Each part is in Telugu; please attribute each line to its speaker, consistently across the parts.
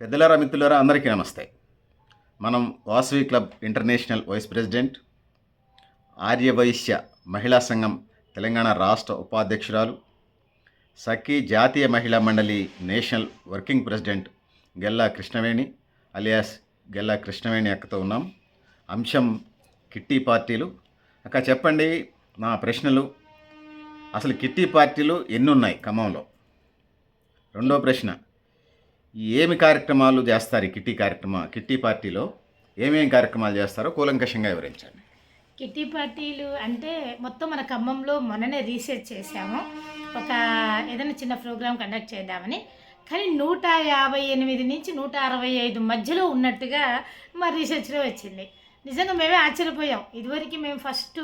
Speaker 1: పెద్దలారా మిత్రులారా అందరికీ నమస్తే. మనం Vasavi club international vice president Aryavysya మహిళా సంఘం తెలంగాణ రాష్ట్ర ఉపాధ్యక్షురాలు సఖీ జాతీయ మహిళా మండలి national working president Gella Krishnaveni alias Gella Krishnaveni అక్కతో ఉన్నాం. అంశం కిట్టి పార్టీలు. అక్క చెప్పండి నా ప్రశ్నలు. అసలు కిట్టి పార్టీలు ఎన్ని ఉన్నాయి ఖమ్మంలో? రెండో ప్రశ్న. ఏమి కార్యక్రమాలు చేస్తారు కిట్టి కార్యక్రమ కిట్టి పార్టీలో? ఏమేమి కార్యక్రమాలు చేస్తారో కూలంకషంగా వివరించండి.
Speaker 2: కిట్టి పార్టీలు అంటే మొత్తం మన ఖమ్మంలో మొన్ననే రీసెర్చ్ చేశాము. ఒక ఏదైనా చిన్న ప్రోగ్రామ్ కండక్ట్ చేద్దామని. కానీ నూట యాభై ఎనిమిది నుంచి నూట అరవై ఐదు మధ్యలో ఉన్నట్టుగా మా రీసెర్చ్లో వచ్చింది. నిజంగా మేమే ఆశ్చర్యపోయాం. ఇదివరకు మేము ఫస్ట్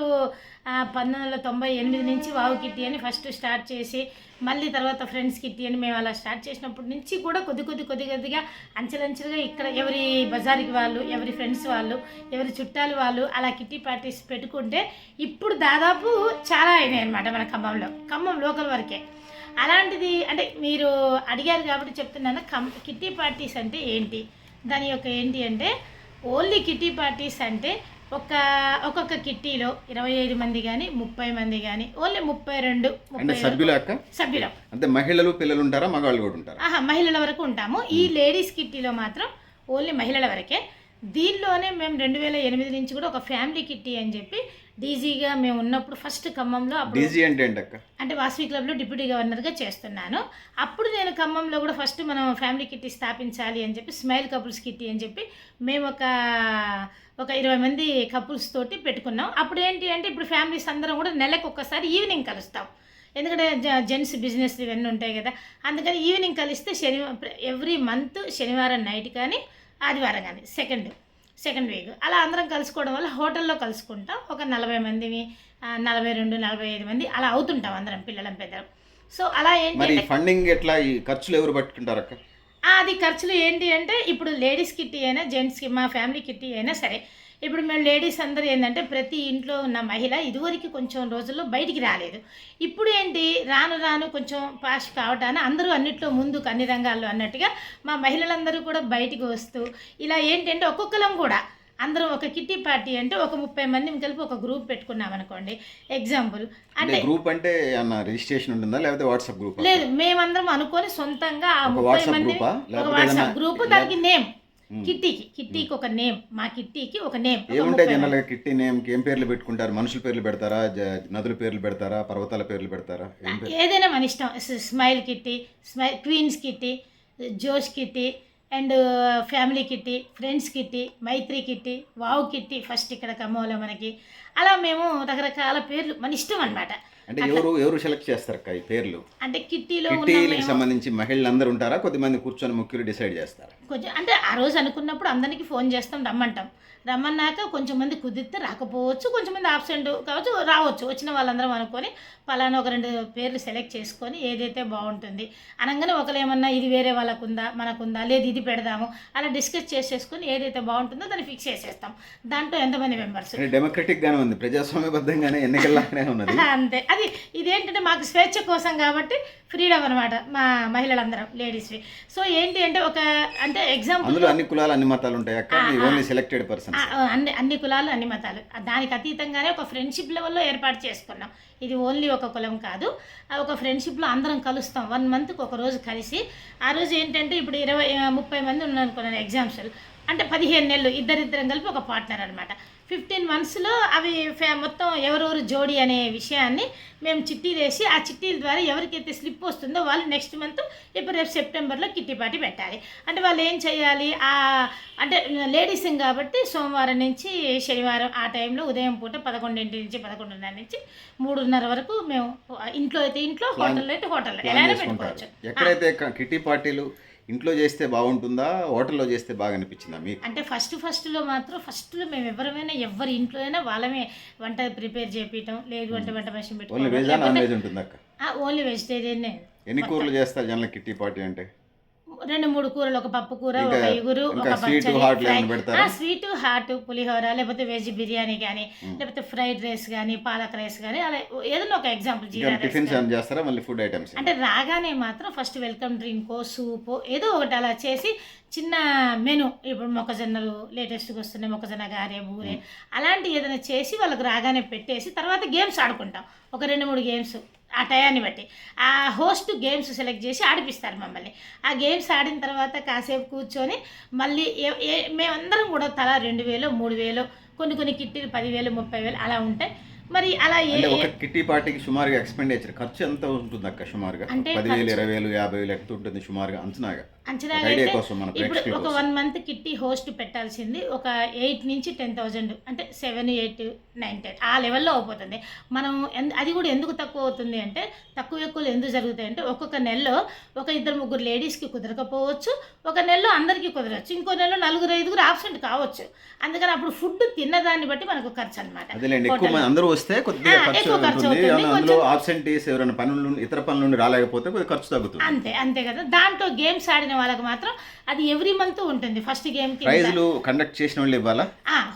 Speaker 2: పంతొమ్మిది వందల తొంభై ఎనిమిది నుంచి వావు కిట్టి అని ఫస్ట్ స్టార్ట్ చేసి మళ్ళీ తర్వాత ఫ్రెండ్స్ కిట్టి అని మేము అలా స్టార్ట్ చేసినప్పటి నుంచి కూడా కొద్ది కొద్ది కొద్ది కొద్దిగా అంచెలంచెలుగా ఇక్కడ ఎవరి బజార్కి వాళ్ళు ఎవరి ఫ్రెండ్స్ వాళ్ళు ఎవరి చుట్టాలు వాళ్ళు అలా కిట్టి పార్టీస్ పెట్టుకుంటే ఇప్పుడు దాదాపు చాలా అయినాయి అనమాట మన ఖమ్మంలో. ఖమ్మం లోకల్ వరకే. అలాంటిది అంటే మీరు అడిగారు కాబట్టి చెప్తున్నాను. కమ్ కిట్టి పార్టీస్ అంటే ఏంటి? దాని యొక్క ఏంటి అంటే ఓన్లీ కిట్టి పార్టీస్ అంటే ఒక ఒక్కొక్క కిట్టీలో ఇరవై ఐదు మంది కానీ ముప్పై మంది కానీ ఓన్లీ ముప్పై రెండు
Speaker 1: అంటే సభ్యులం అంటే మహిళలు పిల్లలు ఉంటారా మగవాళ్ళు కూడా ఉంటారా?
Speaker 2: ఆహా మహిళల వరకు ఉంటాము. ఈ లేడీస్ కిట్టీలో మాత్రం ఓన్లీ మహిళల వరకే. దీనిలోనే మేము రెండు వేల ఎనిమిది నుంచి కూడా ఒక ఫ్యామిలీ కిట్టి అని చెప్పి డీజీగా మేము ఉన్నప్పుడు ఫస్ట్ ఖమ్మంలో అప్పుడు
Speaker 1: డీజీ అంటే అక్క
Speaker 2: అంటే వాసవి క్లబ్లో డిప్యూటీ గవర్నర్గా చేస్తున్నాను. అప్పుడు నేను ఖమ్మంలో కూడా ఫస్ట్ మనం ఫ్యామిలీ కిట్టి స్థాపించాలి అని చెప్పి స్మైల్ కపుల్స్ కిట్టి అని చెప్పి మేము ఒక ఒక ఇరవై మంది కపుల్స్ తోటి పెట్టుకున్నాం. అప్పుడు ఏంటి అంటే ఇప్పుడు ఫ్యామిలీస్ అందరం కూడా నెలకు ఒక్కసారి ఈవినింగ్ కలుస్తాం. ఎందుకంటే జెంట్స్ బిజినెస్ ఇవన్నీ ఉంటాయి కదా. అందుకని ఈవినింగ్ కలిస్తే శనివారం ఎవ్రీ మంత్ శనివారం నైట్ కానీ ఆదివారం కానీ సెకండ్. సెకండ్ వీక్ అలా అందరం కలుసుకోవడం వల్ల హోటల్లో కలుసుకుంటాం. ఒక నలభై మందిని ఆ, నలభై రెండు నలభై ఐదు మంది అలా అవుతుంటాం అందరం పిల్లలం పెద్దలం. సో అలా ఏంటి
Speaker 1: ఫండింగ్ ఎట్లా? ఈ ఖర్చులు ఎవరు పట్టుకుంటారు అక్క?
Speaker 2: అది ఖర్చులు ఏంటి అంటే ఇప్పుడు లేడీస్ కిట్టి అయినా జెంట్స్కి మా ఫ్యామిలీ కిట్టి అయినా సరే ఇప్పుడు మేము లేడీస్ అందరూ ఏంటంటే ప్రతి ఇంట్లో ఉన్న మహిళ ఇదివరకు కొంచెం రోజుల్లో బయటికి రాలేదు. ఇప్పుడు ఏంటి? రాను రాను కొంచెం పాష్ కావటాన్ని అందరూ అన్నిట్లో ముందుకు అన్ని రంగాల్లో అన్నట్టుగా మా మహిళలందరూ కూడా బయటికి వస్తూ ఇలా ఏంటంటే ఒక్కొక్కరం కూడా అందరం ఒక కిట్టి పార్టీ అంటే ఒక ముప్పై మందిని కలిపి ఒక గ్రూప్ పెట్టుకున్నాం అనుకోండి. ఎగ్జాంపుల్
Speaker 1: అంటే గ్రూప్ అంటే రిజిస్ట్రేషన్ ఉంటుందా? లేకపోతే వాట్సాప్ గ్రూప్?
Speaker 2: లేదు మేమందరం అనుకొని సొంతంగా ఆ ముప్పై మంది? ఒక వాట్సాప్ గ్రూప్ దానికి నేమ్. కిట్టీకి. కిట్టీకి ఒక నేమ్. మా కిట్టీకి ఒక నేమ్.
Speaker 1: ఏముంటాయి. జనరల్గా కిట్టి నేమ్కి ఏం పేర్లు పెట్టుకుంటారు? మనుషుల పేర్లు పెడతారా? నదుల పేర్లు పెడతారా? పర్వతాల పేర్లు పెడతారా?
Speaker 2: ఏదైనా మన ఇష్టం. Smile kitty smile queens kitty Josh kitty and family kitty friends kitty Maitri kitty wow kitty first ఇక్కడ ఖమ్మంలో మనకి. అలా మేము రకరకాల పేర్లు మన ఇష్టం అన్నమాట.
Speaker 1: అంటే ఎవరు ఎవరు సెలెక్ట్ చేస్తారు ఈ పేర్లు?
Speaker 2: అంటే కిట్టీలో
Speaker 1: కిట్టీలకు సంబంధించి మహిళలు అందరూ ఉంటారా? కొద్దిమంది కూర్చొని ముఖ్యులు డిసైడ్ చేస్తారా?
Speaker 2: కొంచెం అంటే ఆ రోజు అనుకున్నప్పుడు అందరికీ ఫోన్ చేస్తాం రమ్మంటాం. రమ్మన్నాక కొంచెం మంది కుదిరితే రాకపోవచ్చు కొంచెం మంది ఆబ్సెంట్ కావచ్చు రావచ్చు. వచ్చిన వాళ్ళందరం అనుకొని పలానా ఒక రెండు పేర్లు సెలెక్ట్ చేసుకొని ఏదైతే బాగుంటుంది అనగానే ఒకరు ఏమన్నా ఇది వేరే వాళ్ళకుందా మనకుందా లేదు ఇది పెడదాము అలా డిస్కస్ చేసేసుకొని ఏదైతే బాగుంటుందో దాన్ని ఫిక్స్ చేసేస్తాం. దాంట్లో ఎంతమంది మెంబర్స్
Speaker 1: డెమోక్రటిక్ గానే ఉంది. ప్రజాస్వామ్యబద్ధంగానే ఎన్నికల్లానే ఉన్నది.
Speaker 2: అంతే. అది ఇదేంటంటే మాకు స్వేచ్ఛ కోసం కాబట్టి ఫ్రీడమ్ అనమాట మా మహిళలందరం లేడీస్వి. సో ఏంటి అంటే ఒక అంటే ఎగ్జాంపుల్
Speaker 1: అన్ని కులాలు అన్ని మతాలు ఉంటాయి ఓన్లీ సెలెక్టెడ్ పర్సన్
Speaker 2: అన్ని అన్ని కులాలు అన్ని మతాలు. దానికి అతీతంగానే ఒక ఫ్రెండ్షిప్ లెవెల్లో ఏర్పాటు చేసుకున్నాం. ఇది ఓన్లీ ఒక కులం కాదు. ఆ ఒక ఫ్రెండ్షిప్లో అందరం కలుస్తాం. వన్ మంత్కి ఒక రోజు కలిసి. ఆ రోజు ఏంటంటే ఇప్పుడు ఇరవై ముప్పై మంది ఉన్నారు ఎగ్జామ్స్ అంటే పదిహేను నెలలు ఇద్దరిద్దరం కలిపి ఒక పార్ట్నర్ అనమాట ఫిఫ్టీన్ మంత్స్లో అవి మొత్తం ఎవరెవరు జోడి అనే విషయాన్ని మేము చిట్టీలు వేసి ఆ చిట్టీల ద్వారా ఎవరికైతే స్లిప్ వస్తుందో వాళ్ళు నెక్స్ట్ మంత్ ఇప్పుడు రేపు సెప్టెంబర్లో కిట్టి పార్టీ పెట్టాలి. అంటే వాళ్ళు ఏం చేయాలి? ఆ అంటే లేడీస్ కాబట్టి సోమవారం నుంచి శనివారం ఆ టైంలో ఉదయం పూట పదకొండింటి నుంచి పదకొండున్నర నుంచి మూడున్నర వరకు మేము ఇంట్లో అయితే ఇంట్లో హోటల్లో అయితే హోటల్లో ఎలా పెట్టుకోవచ్చు.
Speaker 1: ఎక్కడైతే కిట్టి పార్టీలు ఇంట్లో చేస్తే బాగుంటుందా? హోటల్లో చేస్తే బాగా అనిపించిందా మీకు?
Speaker 2: అంటే ఫస్ట్ ఫస్ట్లో మాత్రం ఫస్ట్లో మేము ఎవరమైనా ఎవరి ఇంట్లో అయినా వాళ్ళమే వంట ప్రిపేర్ చేపించడం లేదు అంటే వంట మెషిన్
Speaker 1: ఓన్లీ వెజ్
Speaker 2: పెట్టుకోవడం
Speaker 1: వెజ్ ఉంటుంది అక్క
Speaker 2: ఓన్లీ వెజిటేరియన్
Speaker 1: ఎన్ని కూరలు చేస్తారు జనరల్ కిట్టి పార్టీ అంటే?
Speaker 2: రెండు మూడు కూరలు ఒక పప్పు కూర ఒక ఇగురు ఒక పచ్చడి స్వీట్ హాట్ పులిహోర లేకపోతే వెజ్ బిర్యానీ కానీ. లేకపోతే ఫ్రైడ్ రైస్ కానీ పాలక్ రైస్ కానీ అలా ఏదైనా ఒక ఎగ్జాంపుల్ జీరా
Speaker 1: టిఫిన్స్ చేస్తారా? మళ్ళీ ఫుడ్ ఐటమ్స్
Speaker 2: అంటే రాగానే మాత్రం ఫస్ట్ వెల్కమ్ డ్రింకో సూపో ఏదో ఒకటి అలా చేసి చిన్న మెను ఇప్పుడు మొక్కజొన్నలు లేటెస్ట్గా వస్తున్నాయి మొక్కజొన్న గారె బూరె అలాంటి ఏదైనా చేసి వాళ్ళకి రాగానే పెట్టేసి తర్వాత గేమ్స్ ఆడుకుంటాం. ఒక రెండు మూడు గేమ్స్ ఆ టయాన్ని బట్టి. ఆ హోస్ట్ గేమ్స్ సెలెక్ట్ చేసి ఆడిపిస్తారు మమ్మల్ని. ఆ గేమ్స్ ఆడిన తర్వాత కాసేపు కూర్చొని మళ్ళీ ఏ మేమందరం కూడా తలా రెండు వేలు మూడు వేలు కొన్ని కొన్ని కిట్టీలు పదివేలు ముప్పై వేలు అలా ఉంటాయి మరి అలా ఏ
Speaker 1: ఒక కిట్టి పార్టీకి సుమారుగా ఎక్స్పెండిచర్ ఖర్చు ఎంత ఉంటుంది అక్క సుమారుగా?
Speaker 2: అంటే
Speaker 1: పదివేలు ఇరవై వేలు యాభై వేలు ఎంత ఉంటుంది సుమారుగా అంచనాగా?
Speaker 2: అంచనా ఇప్పుడు ఒక. వన్ మంత్ కిట్టి హోస్ట్ పెట్టాల్సింది ఒక ఎయిట్ నుంచి టెన్ థౌజండ్ అంటే సెవెన్ ఎయిట్ నైన్ టెన్ ఆ లెవెల్లో అయిపోతుంది. మనం అది కూడా ఎందుకు తక్కువ అవుతుంది అంటే తక్కువ ఎక్కువలు ఎందుకు జరుగుతాయి అంటే ఒక్కొక్క నెలలో ఒక ఇద్దరు ముగ్గురు లేడీస్కి కుదరకపోవచ్చు ఒక నెలలో అందరికీ కుదరవచ్చు ఇంకో నెలలో నలుగురు ఐదుగురు ఆబ్సెంట్ కావచ్చు. అందుకని అప్పుడు ఫుడ్ తిన్నదాన్ని బట్టి మనకు ఖర్చు అనమాట
Speaker 1: అందరూ వస్తే కొద్దిగా ఖర్చు
Speaker 2: అవుతుంది.
Speaker 1: ఆబ్సెంటీస్ ఎవరైనా పనుల నుండి ఇతర పనుల నుండి రాలేకపోతే ఖర్చు తగ్గుతుంది.
Speaker 2: అంతే అంతే కదా. దాంట్లో గేమ్స్ ఆడిన వాళ్ళకి మాత్రం అది ఎవ్రీ మంత్ ఉంటుంది. ఫస్ట్ గేమ్కి
Speaker 1: ప్రైజులు కండక్ట్ చేసిన వాళ్ళు ఇవ్వాలా?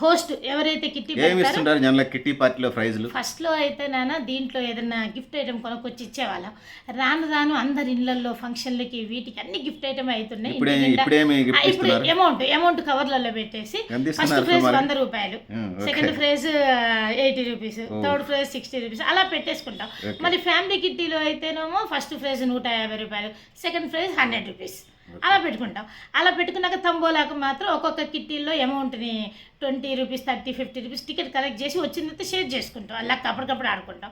Speaker 2: హోస్ట్ ఎవరైతే కిట్టి
Speaker 1: ఏమి ఇస్తుంటారు జనరల్ కిట్టి పార్టీలో ప్రైజులు
Speaker 2: ఫస్ట్లో అయితే నాన్న దీంట్లో ఏదైనా గిఫ్ట్ ఐటమ్ కొనుక్కొచ్చి ఇచ్చేవాళ్ళం. రాను రాను అందరి ఇళ్ళలో ఫంక్షన్లకి వీటికి అన్ని గిఫ్ట్ ఐటమ్ అవుతున్నాయి.
Speaker 1: ఇప్పుడే
Speaker 2: అమౌంట్ అమౌంట్ కవర్లలో పెట్టేసి ఫస్ట్ ప్రైజ్? వంద రూపాయలు. Second prize eighty rupees. Third prize sixty rupees అలా పెట్టేసుకుంటాం. మరి ఫ్యామిలీ కిట్టీలో అయితేనేమో ఫస్ట్ ప్రైజ్ నూట యాభై రూపాయలు. సెకండ్ ప్రైజ్ హండ్రెడ్ రూపీస్ అలా పెట్టుకుంటాం. అలా పెట్టుకున్నాక తంబోలాకు మాత్రం ఒక్కొక్క కిట్టీల్లో అమౌంట్ని twenty rupees thirty fifty rupees ticket collect చేసి వచ్చిన తర్వాత షేర్ చేసుకుంటాం. అలా అప్పటికప్పుడు ఆడుకుంటాం.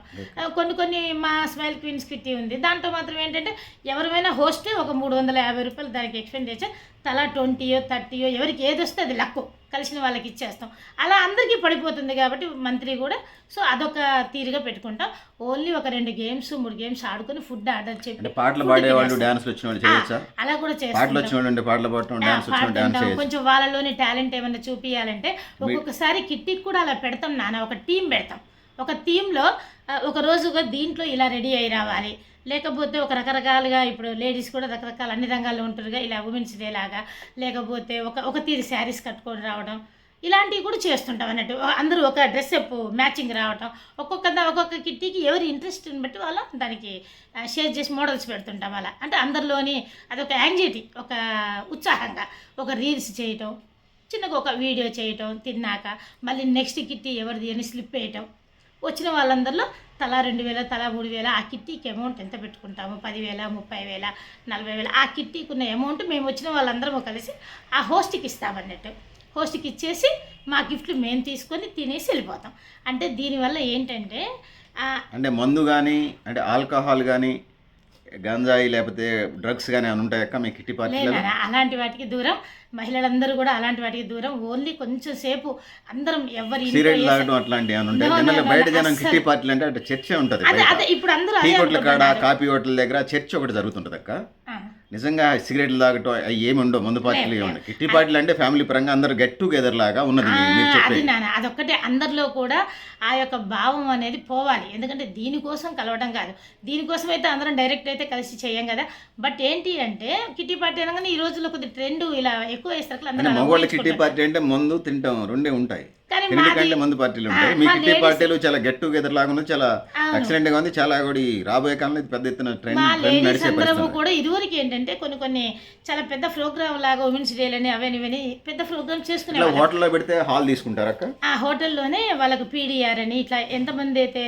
Speaker 2: కొన్ని కొన్ని మా స్మైల్ క్వీన్స్ కిట్టి ఉంది. దాంట్లో మాత్రం ఏంటంటే ఎవరైనా హోస్టే ఒక మూడు వందల యాభై రూపాయలు దానికి ఎక్స్పెండిచర్ తలా ట్వంటీయో థర్టీయో ఎవరికి ఏది వస్తే అది లక్కు. కలిసిన వాళ్ళకి ఇచ్చేస్తాం. అలా అందరికీ పడిపోతుంది కాబట్టి మంత్లీ కూడా. సో అదొక తీరుగా పెట్టుకుంటాం. ఓన్లీ ఒక రెండు గేమ్స్ మూడు గేమ్స్ ఆడుకొని ఫుడ్ ఆర్డర్
Speaker 1: అంటే పాటలు పాడేవాళ్ళు
Speaker 2: ఆ, అలా కూడా చేస్తాం
Speaker 1: పాటలు పాడటం డాన్స్ డాన్స్
Speaker 2: కొంచెం వాళ్ళలోని టాలెంట్ ఏమైనా చూపించాలంటే ఒక్కొక్కసారి కిట్టికి కూడా అలా పెడతాం నాన్న. ఒక టీం పెడతాం. ఒక టీంలో ఒక రోజుగా దీంట్లో ఇలా రెడీ అయి రావాలి. లేకపోతే ఒక రకరకాలుగా ఇప్పుడు లేడీస్ కూడా రకరకాల అన్ని రంగాల్లో ఉంటారుగా ఇలా ఉమెన్స్ డే లాగా. లేకపోతే ఒక ఒక తీరు శారీస్ కట్టుకొని రావడం ఇలాంటివి కూడా చేస్తుంటాం అన్నట్టు. అందరూ ఒక డ్రెస్ అప్ మ్యాచింగ్ రావటం ఒక్కొక్క ఒక్కొక్క కిట్టీకి ఎవరి ఇంట్రెస్ట్ని బట్టి వాళ్ళ దానికి షేర్ చేసి మోడల్స్ పెడుతుంటాం అలా. అంటే అందరిలోని అదొక యాంగ్జైటీ ఒక ఉత్సాహంగా. ఒక రీల్స్ చేయటం చిన్నగా ఒక వీడియో చేయటం తిన్నాక మళ్ళీ నెక్స్ట్ కిట్టి ఎవరిది అని స్లిప్ వేయటం. వచ్చిన వాళ్ళందరిలో తలా రెండు వేల తలా మూడు వేల ఆ కిట్టీకి అమౌంట్ ఎంత పెట్టుకుంటాము? పదివేల ముప్పై వేల నలభై వేల ఆ కిట్టీకి ఉన్న అమౌంట్ మేము వచ్చిన వాళ్ళందరము కలిసి ఆ హోస్ట్కి ఇస్తామన్నట్టు. హోస్ట్కి ఇచ్చేసి మా గిఫ్ట్లు మేము తీసుకొని తినేసి వెళ్ళిపోతాం. అంటే దీనివల్ల ఏంటంటే
Speaker 1: అంటే మందు కానీ అంటే ఆల్కహాల్ కానీ గంజాయి లేకపోతే డ్రగ్స్ కానీ అని ఉంటాయక్క మీ కిట్టి పార్టీలో
Speaker 2: లేదా అలాంటి వాటికి దూరం మహిళలందరూ కూడా అలాంటి వాటికి దూరం ఓన్లీ కొంచెం సేపు అందరం ఎవరి ఇంట్లో
Speaker 1: సిగరెట్
Speaker 2: ఏ
Speaker 1: తాగడం అట్లాంటివి అని ఉంటాయి
Speaker 2: No, no,
Speaker 1: జనరల్
Speaker 2: no,
Speaker 1: బయట
Speaker 2: no,
Speaker 1: జనం. కిట్టి పార్టీలు అంటే అటు చర్చే ఉంటుంది
Speaker 2: అదే
Speaker 1: బయట
Speaker 2: అదే ఇప్పుడు అందరూ
Speaker 1: టీ
Speaker 2: అదే
Speaker 1: కొట్ల కాడ
Speaker 2: అనుకుంటున్నారు.
Speaker 1: కాఫీ హోటల్ దగ్గర చర్చ్ ఒకటి జరుగుతుంటుంది అక్క. నిజంగా సిగరెట్లు తాగటం అవి ఏమి ఉండవు మందు పార్టీలు ఏమి ఉండవు. కిట్టి పార్టీలు అంటే ఫ్యామిలీ పరంగా అందరు గెట్ టుగెదర్ లాగా ఉన్నది
Speaker 2: అది నాన్న అదొక్కటే. అందరిలో కూడా ఆ యొక్క భావం అనేది పోవాలి. ఎందుకంటే దీనికోసం కలవడం కాదు. దీనికోసం అయితే అందరం డైరెక్ట్ అయితే కలిసి చేయం కదా. బట్ ఏంటి అంటే కిట్టి పార్టీ అనగానే ఈ రోజుల్లో కొద్ది ట్రెండ్ ఇలా ఎక్కువ వేస్తారు
Speaker 1: మగవాళ్ళ కిట్టి. పార్టీ అంటే మందు తింటాం రెండే ఉంటాయి. తిండి
Speaker 2: మాది
Speaker 1: పార్టీలు ఉంటాయి. మీ కిట్టి పార్టీలు చాలా గెట్ టుగెదర్ లాగా ఉంది చాలా. ఎక్సలెంట్గా ఉంది చాలా కూడా రాబోయే కాలంలో ఇది పెద్ద ఎత్తున ట్రెండ్ నడిచే
Speaker 2: కూడా ఇదివరకు ఏంటంటే కొన్ని కొన్ని చాలా పెద్ద ప్రోగ్రామ్ లాగా ఉమెన్స్ డేలని అవని ఇవని పెద్ద ప్రోగ్రామ్ చేసుకునేవాళ్ళం
Speaker 1: హోటల్లో పెడితే హాల్ తీసుకుంటారక్క
Speaker 2: ఆ హోటల్లోనే వాళ్ళకు పీడిఆర్ అని ఇట్లా ఎంతమంది అయితే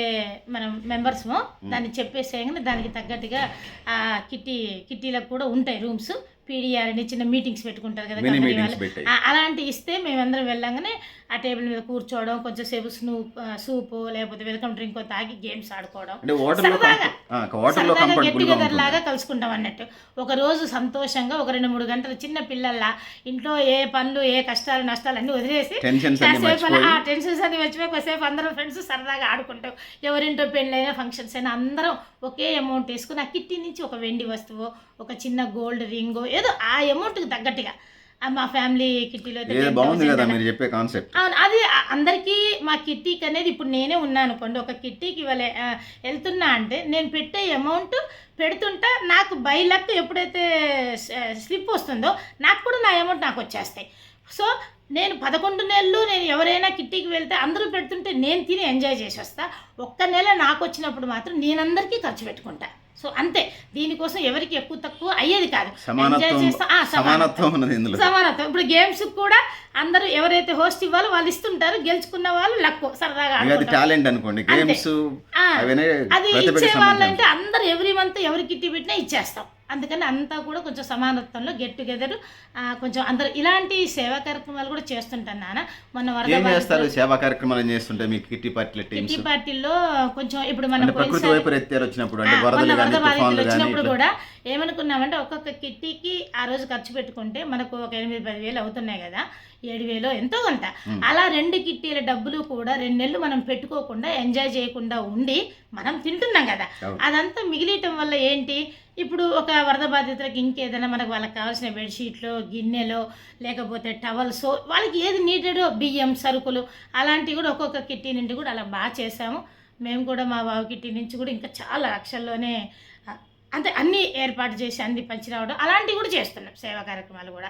Speaker 2: మనం మెంబర్స్మో దాన్ని చెప్పేసేయగానే దానికి తగ్గట్టుగా ఆ కిట్టి కిట్టీలకు కూడా ఉంటాయి రూమ్స్ పీడిఆర్ అని చిన్న మీటింగ్స్ పెట్టుకుంటారు కదా అలాంటి ఇస్తే మేమందరం వెళ్ళంగానే ఆ టేబుల్ మీద కూర్చోవడం కొంచెం సేపు స్నూప్ సూపు లేకపోతే వెల్కమ్ డ్రింక్ తాగి గేమ్స్ ఆడుకోవడం. సరదాగా. గెట్ టుగెదర్ లాగా కలుసుకుంటాం అన్నట్టు. ఒక రోజు సంతోషంగా ఒక రెండు మూడు గంటలు చిన్న పిల్లల్లా ఇంట్లో ఏ పనులు ఏ కష్టాలు నష్టాలు అన్నీ వదిలేసి ఆ టెన్షన్స్ అన్ని మర్చిపోయి కొద్దిసేపు అందరం ఫ్రెండ్స్ సరదాగా ఆడుకుంటాం. ఎవరింటో పెళ్ళైనా ఫంక్షన్స్ అయినా అందరం ఒకే అమౌంట్ వేసుకుని ఆ కిట్టి నుంచి ఒక వెండి వస్తువు ఒక చిన్న గోల్డ్ రింగో ఏదో ఆ అమౌంట్కి తగ్గట్టుగా. మా ఫ్యామిలీ కిట్టీలో అయితే
Speaker 1: ఏదో
Speaker 2: 10,000
Speaker 1: బాగుంది కదా. మీరు చెప్పే కాన్సెప్ట్
Speaker 2: అవును అది అందరికీ మా కిట్టీకి అనేది ఇప్పుడు నేనే ఉన్నాను. అనుకోండి ఒక కిట్టీకి ఇవాళ వెళ్తున్నా అంటే నేను పెట్టే అమౌంట్ పెడుతుంటా. నాకు బై లక్ ఎప్పుడైతే స్లిప్ వస్తుందో నాకు కూడా నా అమౌంట్ నాకు వచ్చేస్తాయి. సో నేను పదకొండు నెలలు నేను ఎవరైనా కిట్టీకి వెళ్తే అందరూ పెడుతుంటే నేను తిని ఎంజాయ్ చేసి వస్తా. ఒక్క నెల నాకు వచ్చినప్పుడు మాత్రం నేను అందరికీ ఖర్చు పెట్టుకుంటా. సో అంతే. దీనికోసం ఎవరికి ఎక్కువ తక్కువ అయ్యేది కాదు. ఎంజాయ్
Speaker 1: సమానత్వం. సమానత్వం
Speaker 2: ఇప్పుడు గేమ్స్ కూడా అందరూ ఎవరైతే హోస్ట్ ఇవ్వాలో వాళ్ళు ఇస్తుంటారు గెలుచుకున్న వాళ్ళు లక్కు సరదాగా.
Speaker 1: టాలెంట్ అనుకోండి. గేమ్స్
Speaker 2: అది ఇచ్చే వాళ్ళంటే అందరు ఎవ్రీ మంత్ ఎవరికి కిట్టి పెట్టినా ఇచ్చేస్తాం. అందుకని అంతా కూడా కొంచెం సమానత్వంలో గెట్ టుగెదర్ కొంచెం అందరు ఇలాంటి సేవా కార్యక్రమాలు కూడా చేస్తుంటాను నాన్న. మొన్న వరద
Speaker 1: చేస్తారు? సేవా కార్యక్రమాలు చేస్తుంటే మీకు కిట్టి పార్టీల టీమ్స్
Speaker 2: కిట్టి పార్టీల్లో కొంచెం ఇప్పుడు మనం
Speaker 1: ప్రకృతి వైపరీత్యాలు వచ్చినప్పుడు అంటే
Speaker 2: వరద బాధితులు వచ్చినప్పుడు కూడా ఏమనుకున్నామంటే ఒక్కొక్క కిట్టీకి ఆ రోజు ఖర్చు పెట్టుకుంటే మనకు ఒక ఎనిమిది పది వేలు అవుతున్నాయి కదా. ఏడు వేలు ఎంతో కొంత. అలా రెండు కిట్టీల డబ్బులు కూడా రెండు నెలలు మనం పెట్టుకోకుండా ఎంజాయ్ చేయకుండా ఉండి మనం తింటున్నాం కదా. అదంతా మిగిలియటం వల్ల ఏంటి? ఇప్పుడు ఒక వరద బాధితులకు ఇంకేదైనా మనకు వాళ్ళకి కావాల్సిన బెడ్షీట్లు గిన్నెలో లేకపోతే టవల్స్ వాళ్ళకి ఏది నీడెడో బియ్యం సరుకులు అలాంటివి కూడా ఒక్కొక్క కిట్టీ నుండి కూడా అలా బాగా చేసాము మేము కూడా మా బావ కిట్టీ నుంచి కూడా ఇంకా చాలా లక్షల్లోనే అంటే అన్నీ ఏర్పాటు చేసి అన్ని పంచి రావడం అలాంటివి కూడా చేస్తున్నాం సేవా కార్యక్రమాలు కూడా.